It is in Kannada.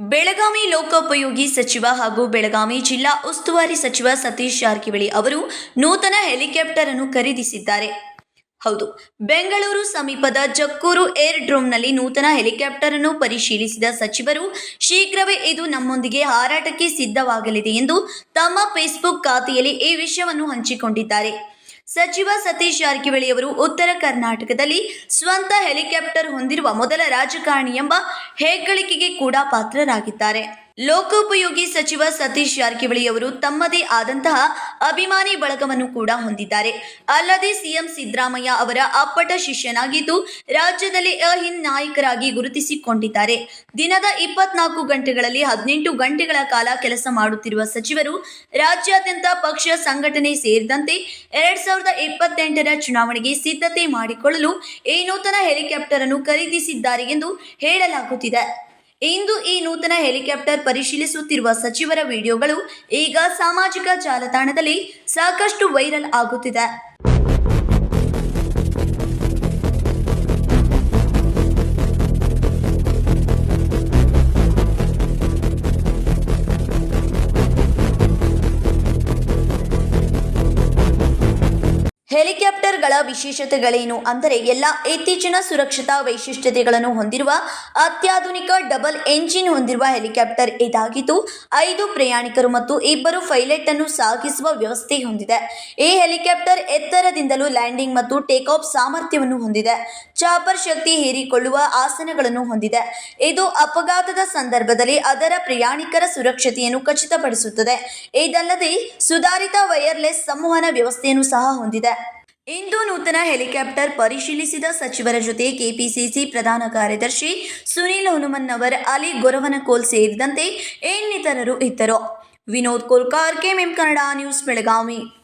ಬೆಳಗಾವಿ ಲೋಕೋಪಯೋಗಿ ಸಚಿವ ಹಾಗೂ ಬೆಳಗಾವಿ ಜಿಲ್ಲಾ ಉಸ್ತುವಾರಿ ಸಚಿವ ಸತೀಶ್ ಜಾರಕಿಹೊಳಿ ಅವರು ನೂತನ ಹೆಲಿಕಾಪ್ಟರ್ ಅನ್ನು ಖರೀದಿಸಿದ್ದಾರೆ. ಹೌದು, ಬೆಂಗಳೂರು ಸಮೀಪದ ಜಕ್ಕೂರು ಏರ್ ಡ್ರೋಮ್ನಲ್ಲಿ ನೂತನ ಹೆಲಿಕಾಪ್ಟರ್ ಅನ್ನು ಪರಿಶೀಲಿಸಿದ ಸಚಿವರು, ಶೀಘ್ರವೇ ಇದು ನಮ್ಮೊಂದಿಗೆ ಹಾರಾಟಕ್ಕೆ ಸಿದ್ಧವಾಗಲಿದೆ ಎಂದು ತಮ್ಮ ಫೇಸ್ಬುಕ್ ಖಾತೆಯಲ್ಲಿ ಈ ವಿಷಯವನ್ನು ಹಂಚಿಕೊಂಡಿದ್ದಾರೆ. ಸಚಿವ ಸತೀಶ್ ಜಾರಕಿಹೊಳಿ ಅವರು ಉತ್ತರ ಕರ್ನಾಟಕದಲ್ಲಿ ಸ್ವಂತ ಹೆಲಿಕಾಪ್ಟರ್ ಹೊಂದಿರುವ ಮೊದಲ ರಾಜಕಾರಣಿ ಎಂಬ ಹೆಗ್ಗಳಿಕೆಗೆ ಕೂಡ ಪಾತ್ರರಾಗಿದ್ದಾರೆ. ಲೋಕೋಪಯೋಗಿ ಸಚಿವ ಸತೀಶ್ ಜಾರಕಿಹೊಳಿ ಅವರು ತಮ್ಮದೇ ಆದಂತಹ ಅಭಿಮಾನಿ ಬಳಗವನ್ನು ಕೂಡ ಹೊಂದಿದ್ದಾರೆ. ಅಲ್ಲದೆ ಸಿಎಂ ಸಿದ್ದರಾಮಯ್ಯ ಅವರ ಅಪ್ಪಟ ಶಿಷ್ಯನಾಗಿದ್ದು, ರಾಜ್ಯದಲ್ಲಿ ಅಹಿಂದ್ ನಾಯಕರಾಗಿ ಗುರುತಿಸಿಕೊಂಡಿದ್ದಾರೆ. ದಿನದ ಇಪ್ಪತ್ನಾಲ್ಕು ಗಂಟೆಗಳಲ್ಲಿ ಹದಿನೆಂಟು ಗಂಟೆಗಳ ಕಾಲ ಕೆಲಸ ಮಾಡುತ್ತಿರುವ ಸಚಿವರು, ರಾಜ್ಯಾದ್ಯಂತ ಪಕ್ಷ ಸಂಘಟನೆ ಸೇರಿದಂತೆ ಎರಡ್ ಸಾವಿರದ ಇಪ್ಪತ್ತೆಂಟರ ಚುನಾವಣೆಗೆ ಸಿದ್ಧತೆ ಮಾಡಿಕೊಳ್ಳಲು ಈ ನೂತನ ಹೆಲಿಕಾಪ್ಟರ್ ಅನ್ನು ಖರೀದಿಸಿದ್ದಾರೆ ಎಂದು ಹೇಳಲಾಗುತ್ತಿದೆ. ಇಂದು ಈ ನೂತನ ಹೆಲಿಕಾಪ್ಟರ್ ಪರಿಶೀಲಿಸುತ್ತಿರುವ ಸಚಿವರ ವಿಡಿಯೋಗಳು ಈಗ ಸಾಮಾಜಿಕ ಜಾಲತಾಣದಲ್ಲಿ ಸಾಕಷ್ಟು ವೈರಲ್ ಆಗುತ್ತಿದೆ. ಹೆಲಿಕಾಪ್ಟರ್ಗಳ ವಿಶೇಷತೆಗಳೇನು? ಅಂದರೆ ಎಲ್ಲ ಇತ್ತೀಚಿನ ಸುರಕ್ಷತಾ ವೈಶಿಷ್ಟ್ಯತೆಗಳನ್ನು ಹೊಂದಿರುವ ಅತ್ಯಾಧುನಿಕ ಡಬಲ್ ಎಂಜಿನ್ ಹೊಂದಿರುವ ಹೆಲಿಕಾಪ್ಟರ್ ಇದಾಗಿದ್ದು, ಐದು ಪ್ರಯಾಣಿಕರು ಮತ್ತು ಇಬ್ಬರು ಪೈಲಟ್ ಅನ್ನು ಸಾಗಿಸುವ ವ್ಯವಸ್ಥೆ ಹೊಂದಿದೆ. ಈ ಹೆಲಿಕಾಪ್ಟರ್ ಎತ್ತರದಿಂದಲೂ ಲ್ಯಾಂಡಿಂಗ್ ಮತ್ತು ಟೇಕ್ ಆಫ್ ಸಾಮರ್ಥ್ಯವನ್ನು ಹೊಂದಿದೆ. ಚಾಪರ್ ಶಕ್ತಿ ಹೀರಿಕೊಳ್ಳುವ ಆಸನಗಳನ್ನು ಹೊಂದಿದೆ. ಇದು ಅಪಘಾತದ ಸಂದರ್ಭದಲ್ಲಿ ಅದರ ಪ್ರಯಾಣಿಕರ ಸುರಕ್ಷತೆಯನ್ನು ಖಚಿತಪಡಿಸುತ್ತದೆ. ಇದಲ್ಲದೆ ಸುಧಾರಿತ ವೈರ್ಲೆಸ್ ಸಂವಹನ ವ್ಯವಸ್ಥೆಯನ್ನು ಸಹ ಹೊಂದಿದೆ. ಇಂದು ನೂತನ ಹೆಲಿಕಾಪ್ಟರ್ ಪರಿಶೀಲಿಸಿದ ಸಚಿವರ ಜೊತೆ ಕೆಪಿಸಿಸಿ ಪ್ರಧಾನ ಕಾರ್ಯದರ್ಶಿ ಸುನೀಲ್ ಹನುಮನ್ನವರ್, ಅಲಿ ಗೊರವನಕೋಲ್ ಸೇರಿದಂತೆ ಇನ್ನಿತರರು ಇದ್ದರು. Vinod Kolkar KM Kannada news Belagavi.